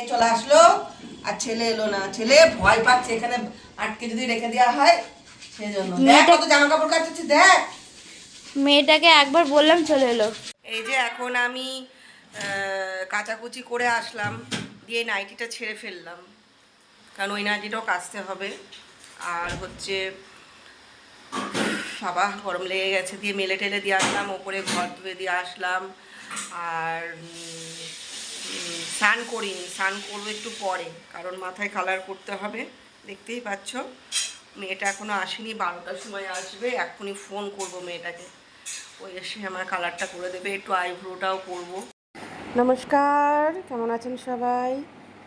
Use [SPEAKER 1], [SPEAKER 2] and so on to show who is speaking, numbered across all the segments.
[SPEAKER 1] এ চলে আসলো। আর ছেলে এলো না। ছেলে ভয় পাচ্ছে এখানে আটকে যদি রেখে দেওয়া হয় সেই জন্য দেখ কত জামা কাপড় কাটছে দেখ।
[SPEAKER 2] মেয়েটাকে একবার বললাম চলে এলো।
[SPEAKER 1] এই যে এখন আমি কাচাকুচি করে আসলাম দিয়ে নাইটিটা ছেড়ে ফেললাম। কারণ ওই নাইটিটাও কাচতে হবে। আর হচ্ছে বাবা গরম লেগে গেছে দিয়ে মেলে টেলে দিয়ে আসলাম ওপরে ঘর ধুয়ে দিয়ে আসলাম। আর স্নান করিনি, স্নান করব একটু পরে, কারণ মাথায় কালার করতে হবে, দেখতেই পাচ্ছ। মেয়েটা এখনও আসেনি, বারোটার সময় আসবে, এক্ষুনি ফোন করব মেয়েটাকে। ওই এসে আমার কালারটা করে দেবে, একটু আইব্রোটাও করব। নমস্কার, কেমন আছেন সবাই?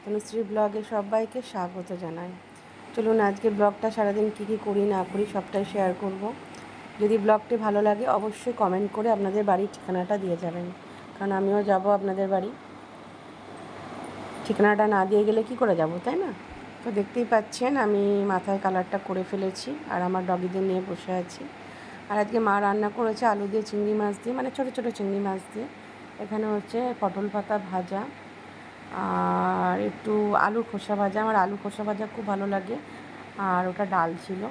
[SPEAKER 1] তনুশ্রী ব্লগে সবাইকে স্বাগত জানাই। চলুন আজকে ব্লগটা সারাদিন কী কী করি, না করি, সবটাই শেয়ার করব। যদি ব্লগটি ভালো লাগে, অবশ্যই কমেন্ট করে আপনাদের বাড়ির ঠিকানাটা দিয়ে যাবেন। কারণ আমিও যাব আপনাদের বাড়ি। ঠিকানাটা না দিয়ে গেলে কি করে যাব, তাই না? তো দেখতেই পাচ্ছেন, আমি মাথায় কালারটা করে ফেলেছি আর আমার ডগিদের নিয়ে বসে আছি। আর আজকে মা রান্না করেছে আলু দিয়ে, চিংড়ি মাছ দিয়ে মানে ছোটো ছোটো চিংড়ি মাছ দিয়ে। এখানে হচ্ছে পটল পাতা ভাজা আর একটু আলু খোসা ভাজা। আমার আলু খোসা ভাজা খুব ভালো লাগে আর ওটা ডাল ছিল।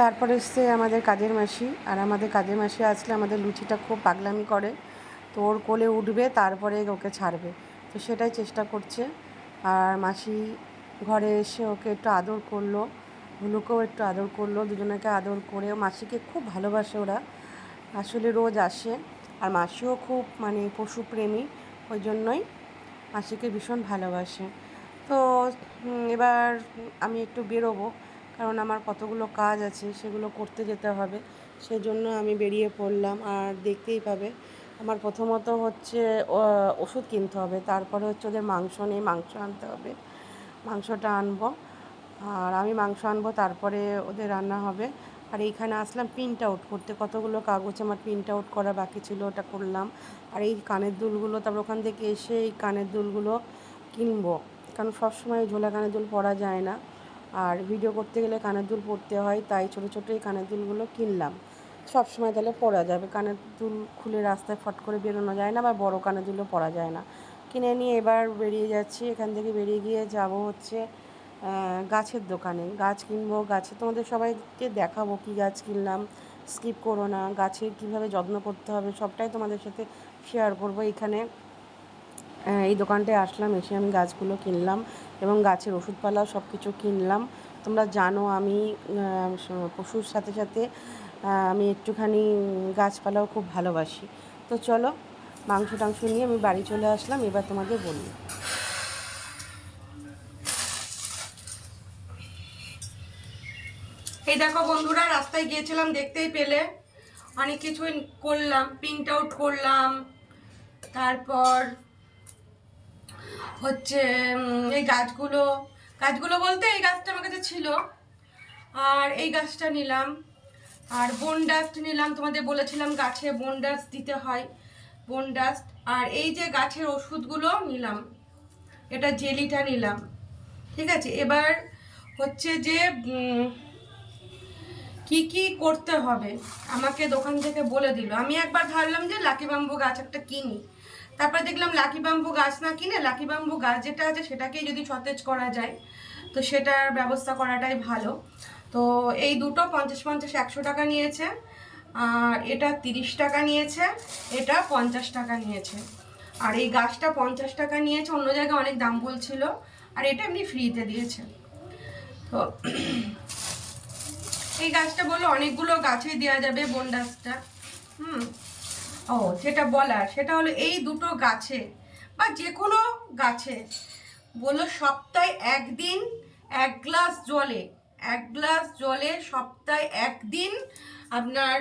[SPEAKER 1] তারপরে এসছে আমাদের কাজের মাসি আর আমাদের কাজের মাসি আসলে আমাদের লুচিটা খুব পাগলামি করে। তো ওর কোলে উঠবে, তারপরে ওকে ছাড়বে। তো সেটাই চেষ্টা করছে। আর মাসি ঘরে এসে ওকে একটু আদর করল হুলুকেও একটু আদর করল, দুজনকে আদর করে মাসিকে খুব ভালোবাসে ওরা। আসলে রোজ আসে আর মাসিও খুব মানে পশুপ্রেমী ওই জন্যই মাসিকে ভীষণ ভালোবাসে। তো এবার আমি একটু বেরোবো, কারণ আমার কতগুলো কাজ আছে, সেগুলো করতে যেতে হবে সেই জন্য আমি বেরিয়ে পড়লাম। আর দেখতেই পাবে আমার প্রথমত হচ্ছে ওষুধ কিনতে হবে। তারপরে হচ্ছে ওদের মাংস নেই মাংস আনতে হবে। মাংসটা আনব। আর আমি মাংস আনব, তারপরে ওদের রান্না হবে। আর এইখানে আসলাম প্রিন্ট আউট করতে। কতগুলো কাগজ আমার প্রিন্ট আউট করা বাকি ছিল ওটা করলাম। আর এই কানের দুলগুলো, তারপর ওখান থেকে এসে এই কানের দুলগুলো কিনবো। কারণ সবসময় ঝোলা কানের দুল পরা যায় না। আর ভিডিও করতে গেলে কানের দুল পরতে হয়, তাই ছোটো ছোটো এই কানের দুলগুলো কিনলাম। সব সময় তাহলে পরা যাবে। কানের দুল খুলে রাস্তায় ফট করে বেরোনো যায় না বা বড় কানের দুলও পরা যায় না। কিনে নিয়ে এবার বেরিয়ে যাচ্ছি। এখান থেকে বেরিয়ে গিয়ে যাব হচ্ছে গাছের দোকানে। গাছ কিনবো। গাছে তোমাদের সবাইকে দেখাবো কী গাছ কিনলাম। স্কিপ করো না। গাছের কীভাবে যত্ন করতে হবে সবটাই তোমাদের সাথে শেয়ার করব। এখানে এই দোকানটায় আসলাম, এসে আমি গাছগুলো কিনলাম এবং গাছের ওষুধপালা সব কিছু কিনলাম। তোমরা জানো আমি পশুর সাথে সাথে আমি একটুখানি গাছপালাও খুব ভালোবাসি। তো চলো, মাংস টাংস নিয়ে আমি বাড়ি চলে আসলাম, এবার তোমাদের বলি। এই দেখো বন্ধুরা, রাস্তায় গিয়েছিলাম, দেখতেই পেলে। অনেক কিছুই করলাম প্রিন্ট আউট করলাম, তারপর হচ্ছে এই গাছগুলো গাছগুলো বলতে এই গাছটা আমার কাছে ছিল। আর এই গাছটা নিলাম। আর বন ডাস্ট নিলাম, তোমাদের বলেছিলাম গাছে বন ডাস্ট দিতে হয় বন ডাস্ট আর এই যে গাছের ওষুধগুলো নিলাম, এটা জেলিটা নিলাম, ঠিক আছে? এবার হচ্ছে যে কি কি করতে হবে? আমাকে দোকান থেকে বলে দিল। আমি একবার ভাবলাম যে লাকি বাম্বু গাছ একটা কিনি। তারপর দেখলাম লাকি বাম্বু গাছ না কিনে লাকি বাম্বু গাছ যেটা আছে সেটাকেই যদি সতেজ করা যায়, তো সেটার ব্যবস্থা করাটাই ভালো। তো এই দুটো পঞ্চাশ পঞ্চাশ একশো টাকা নিয়েছে। আর এটা তিরিশ টাকা নিয়েছে, এটা পঞ্চাশ টাকা নিয়েছে। আর এই গাছটা পঞ্চাশ টাকা নিয়েছে, অন্য জায়গায় অনেক দাম বলছিল, আর এটা এমনি ফ্রিতে দিয়েছে। তো এই গাছটা বলল অনেকগুলো গাছেই দেওয়া যাবে বন গাছটা। হুম। ও যেটা বলার, সেটা হলো এই দুটো গাছে বা যে কোনো গাছে বলল সপ্তাহে একদিন এক গ্লাস জলে এক গ্লাস জলে সপ্তাহে একদিন আপনার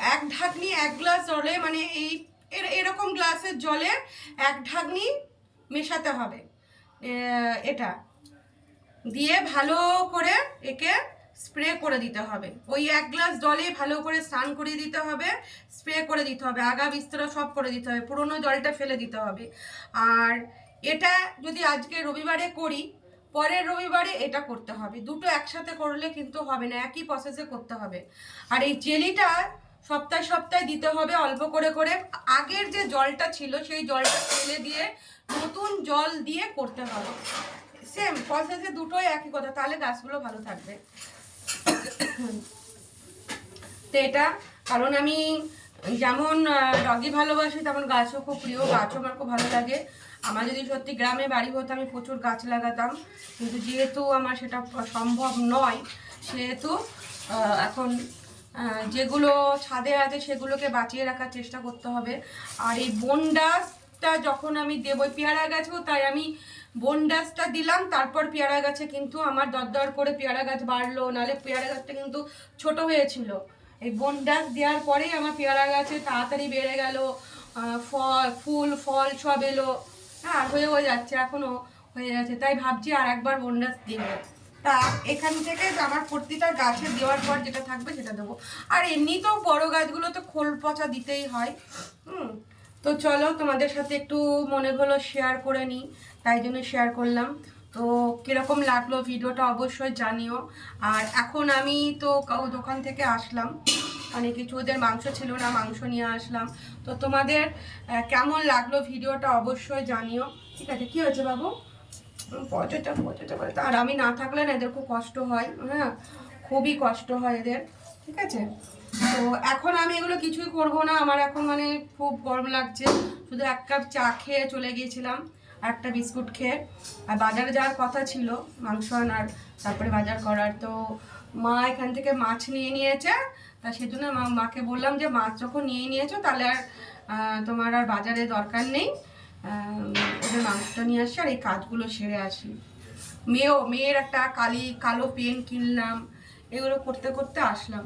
[SPEAKER 1] এক ঢাকনি এক গ্লাস জলে মানে এই, এর- এরকম গ্লাসের জলে এক ঢাকনি মেশাতে হবে এটা। দিয়ে ভালো করে একে স্প্রে করে দিতে হবে। ওই এক গ্লাস জলে ভালো করে স্নান করিয়ে দিতে হবে, স্প্রে করে দিতে হবে, আগা বিস্তরা সব করে দিতে হবে, পুরোনো জলটা ফেলে দিতে হবে। আর এটা যদি আজকে রবিবারে করি পরের রবিবারে এটা করতে হবে। দুটো একসাথে করলে কিন্তু হবে না, একই প্রসেসে করতে হবে। আর এই জেলিটা সপ্তাহে সপ্তাহে দিতে হবে অল্প করে করে। আগের যে জলটা ছিল, সেই জলটা ফেলে দিয়ে নতুন জল দিয়ে করতে হবে। সেম প্রসেসে দুটোই একই কথা, তাহলে গাছগুলো ভালো থাকবে। তো এটা, কারণ আমি যেমন ডগি ভালোবাসি, তেমন গাছও খুব প্রিয়, গাছও আমার খুব ভালো লাগে। আমার যদি সত্যি গ্রামে বাড়ি হতো, আমি প্রচুর গাছ লাগাতাম। কিন্তু যেহেতু আমার সেটা সম্ভব নয়, সেহেতু এখন যেগুলো ছাদে আছে সেগুলোকে বাঁচিয়ে রাখার চেষ্টা করতে হবে। আর এই বনডাসটা যখন আমি দেবো পেয়ারা গাছেও তাই আমি বনডাসটা দিলাম, তারপর পেয়ারা গাছে কিন্তু আমার দরদর করে পেয়ারা গাছ বাড়লো। নাহলে পেয়ারা গাছটা কিন্তু ছোট হয়েছিল। এই বনডাস দেওয়ার পরেই আমার পেয়ারা গাছে তাড়াতাড়ি বেড়ে গেল ফল, ফুল, ফল সব এলো। হ্যাঁ হয়েও যাচ্ছে, এখনও হয়ে যাচ্ছে। তাই ভাবছি আর একবার বনডাস দিব। তা এখান থেকে আমার প্রতিটা গাছে দেওয়ার পর যেটা থাকবে সেটা দেবো। আর এমনিতেও বড় গাছগুলো তো খোল পচা দিতেই হয়। হুম, তো চলো তোমাদের সাথে একটু মনে হলো শেয়ার করে নিই। তাই জন্য শেয়ার করলাম। তো কীরকম লাগল ভিডিওটা অবশ্যই জানিও। আর এখন আমি তো কাউ দোকান থেকে আসলাম। মানে কিছু ওদের মাংস ছিল না, মাংস নিয়ে আসলাম। তো তোমাদের কেমন লাগল ভিডিওটা অবশ্যই জানিও। ঠিক আছে, কী হয়েছে বাবু? পচেটা পচেটা পচেটা আর আমি না থাকলে না এদের খুব কষ্ট হয় হ্যাঁ খুবই কষ্ট হয় এদের, ঠিক আছে? তো এখন আমি এগুলো কিছুই করব না, আমার এখন মানে খুব গরম লাগছে। শুধু এক কাপ চা খেয়ে চলে গিয়েছিলাম একটা বিস্কুট খেয়ে। আর বাজারে যাওয়ার কথা ছিল, মাংস আনার, তারপরে বাজার করার। তো মা এখান থেকে মাছ নিয়ে নিয়েছে তা সেজন্য মাকে বললাম যে মাছ যখন নিয়ে নিয়েছো তাহলে আর তোমার আর বাজারে দরকার নেই। ওদের মাংসটা নিয়ে আসি আর এই কাজগুলো সেরে আসি। মেয়েও, মেয়ের একটা কালি, কালো পেন কিনলাম, এগুলো করতে করতে আসলাম।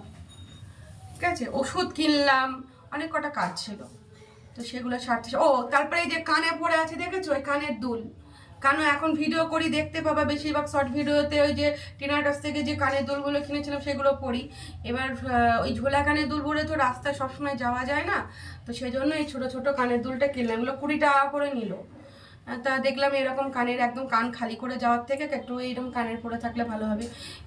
[SPEAKER 1] ঠিক আছে? ওষুধ কিনলাম, অনেক কটা কাজ ছিল। তো সেগুলো সারতে ও, তারপরে এই যে কানে পড়ে আছে দেখেছ? ওই কানের দুল। কারণ এখন ভিডিও করি? দেখতে পাবা বেশিরভাগ শর্ট ভিডিওতে ওই যে টিনার কাছ থেকে যে কানের দুলগুলো কিনেছিলাম সেগুলো পরি এবার ওই ঝোলা কানের দুল পরে তো রাস্তায় সবসময় যাওয়া যায় না। তো সেই জন্য এই ছোটো ছোটো কানের দুলটা কিনলাম। এগুলো কুড়ি টাকা করে নিল। তা দেখলাম এরকম কানের একদম কান খালি করে যাওয়ার থেকে একটু এইরকম কানের পরে থাকলে ভালো হবে।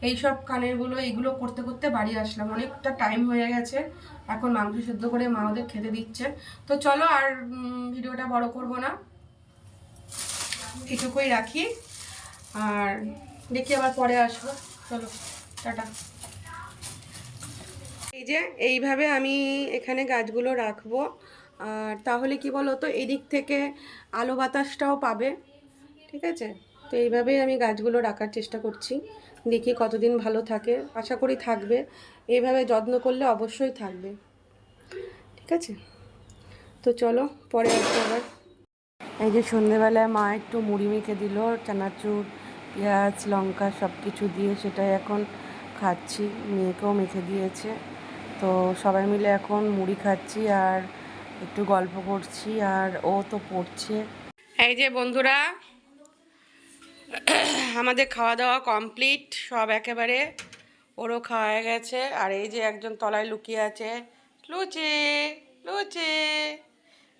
[SPEAKER 1] এই সব কানেরগুলো, এগুলো করতে করতে বাড়ি আসলাম। অনেকটা টাইম হয়ে গেছে। এখন মাংস সেদ্ধ করে মা ওদের খেতে দিচ্ছে। তো চলো আর ভিডিওটা বড় করব না। এটুকুই রাখি। আর দেখি আবার পরে আসব। চলো, টাটা। এই যে, এইভাবে আমি এখানে গাছগুলো রাখব। আর তাহলে কি বলো তো এদিক থেকে আলো বাতাসটাও পাবে। ঠিক আছে? তো এইভাবেই আমি গাছগুলো রাখার চেষ্টা করছি। দেখি কতদিন ভালো থাকে। আশা করি থাকবে। এইভাবে যত্ন করলে অবশ্যই থাকবে। ঠিক আছে? তো চলো, পরে আসব আবার। এই যে সন্ধেবেলায় মা একটু মুড়ি মেখে দিল, চানাচুর, পেঁয়াজ, লঙ্কা সব কিছু দিয়ে সেটাই এখন খাচ্ছি, মেয়েকেও মেখে দিয়েছে। তো সবাই মিলে এখন মুড়ি খাচ্ছি আর একটু গল্প করছি আর ও তো পড়ছে। এই যে বন্ধুরা, আমাদের খাওয়া দাওয়া কমপ্লিট, সব একেবারে ওরও খাওয়া গেছে। আর এই যে একজন তলায় লুকিয়ে আছে, লুচি লুচি।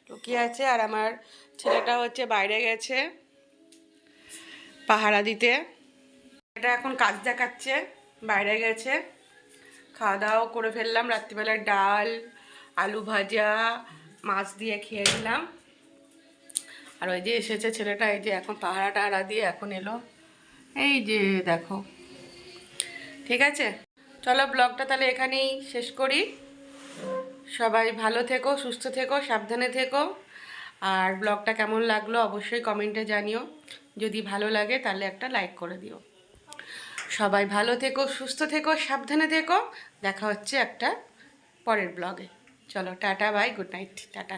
[SPEAKER 1] লুকিয়ে আছে আর আমার ছেলেটা হচ্ছে বাইরে গেছে পাহারা দিতে। এটা এখন কাজ দেখাচ্ছে, বাইরে গেছে। খাওয়া দাওয়াও করে ফেললাম রাত্রিবেলায় ডাল, আলু ভাজা, মাছ দিয়ে খেয়ে নিলাম। আর ওই যে এসেছে ছেলেটা, এই যে এখন পাহারা টাহারা দিয়ে এখন এলো। এই যে দেখো। ঠিক আছে? চলো ব্লগটা তাহলে এখানেই শেষ করি। সবাই ভালো থেকো, সুস্থ থেকো, সাবধানে থেকো। আর ব্লগটা কেমন লাগল অবশ্যই কমেন্টে জানিও। যদি ভালো লাগে তাহলে একটা লাইক করে দিও। সবাই ভালো থেকো, সুস্থ থেকো, সাবধানে থেকো। দেখা হচ্ছে একটা পরের ব্লগে চলো, tata bye good night tata.